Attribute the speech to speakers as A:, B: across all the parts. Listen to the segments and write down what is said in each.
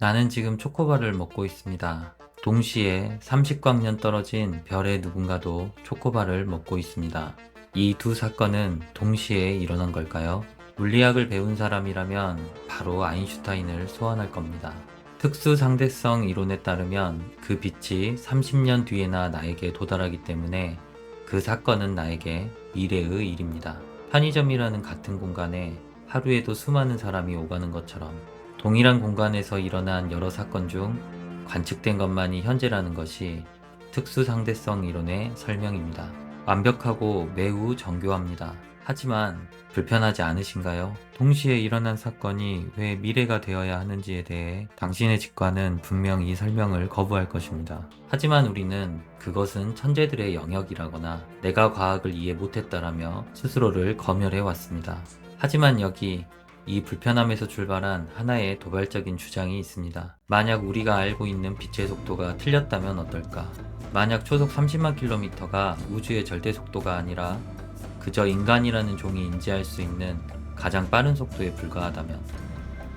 A: 나는 지금 초코바를 먹고 있습니다. 동시에 30광년 떨어진 별의 누군가도 초코바를 먹고 있습니다. 이 두 사건은 동시에 일어난 걸까요? 물리학을 배운 사람이라면 바로 아인슈타인을 소환할 겁니다. 특수 상대성 이론에 따르면 그 빛이 30년 뒤에나 나에게 도달하기 때문에 그 사건은 나에게 미래의 일입니다. 편의점이라는 같은 공간에 하루에도 수많은 사람이 오가는 것처럼 동일한 공간에서 일어난 여러 사건 중 관측된 것만이 현재라는 것이 특수 상대성 이론의 설명입니다. 완벽하고 매우 정교합니다. 하지만 불편하지 않으신가요? 동시에 일어난 사건이 왜 미래가 되어야 하는지에 대해 당신의 직관은 분명히 설명을 거부할 것입니다. 하지만 우리는 그것은 천재들의 영역이라거나 내가 과학을 이해 못했다라며 스스로를 검열해 왔습니다. 하지만 여기 이 불편함에서 출발한 하나의 도발적인 주장이 있습니다. 만약 우리가 알고 있는 빛의 속도가 틀렸다면 어떨까? 만약 초속 30만 킬로미터가 우주의 절대 속도가 아니라 그저 인간이라는 종이 인지할 수 있는 가장 빠른 속도에 불과하다면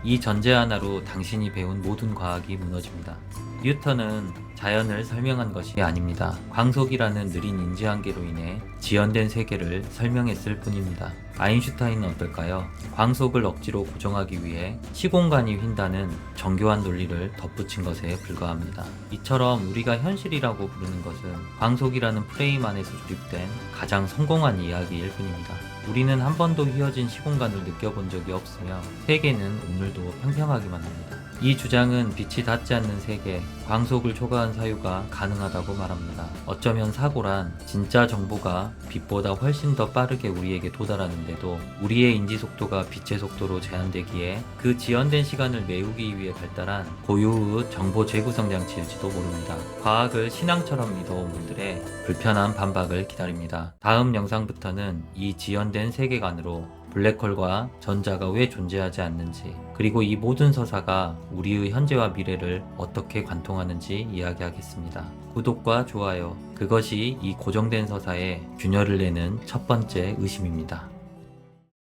A: 이 전제 하나로 당신이 배운 모든 과학이 무너집니다. 뉴턴은 자연을 설명한 것이 아닙니다. 광속이라는 느린 인지 한계로 인해 지연된 세계를 설명했을 뿐입니다. 아인슈타인은 어떨까요? 광속을 억지로 고정하기 위해 시공간이 휜다는 정교한 논리를 덧붙인 것에 불과합니다. 이처럼 우리가 현실이라고 부르는 것은 광속이라는 프레임 안에서 조립된 가장 성공한 이야기일 뿐입니다. 우리는 한 번도 휘어진 시공간을 느껴본 적이 없으며 세계는 오늘도 평평하기만 합니다. 이 주장은 빛이 닿지 않는 세계, 광속을 초과한 사유가 가능하다고 말합니다. 어쩌면 사고란 진짜 정보가 빛보다 훨씬 더 빠르게 우리에게 도달하는데도 우리의 인지 속도가 빛의 속도로 제한되기에 그 지연된 시간을 메우기 위해 발달한 고유의 정보 재구성 장치일지도 모릅니다. 과학을 신앙처럼 믿어온 분들의 불편한 반박을 기다립니다. 다음 영상부터는 이 지연된 세계관으로 블랙홀과 전자가 왜 존재하지 않는지, 그리고 이 모든 서사가 우리의 현재와 미래를 어떻게 관통하는지 이야기하겠습니다. 구독과 좋아요, 그것이 이 고정된 서사에 균열을 내는 첫 번째 의심입니다.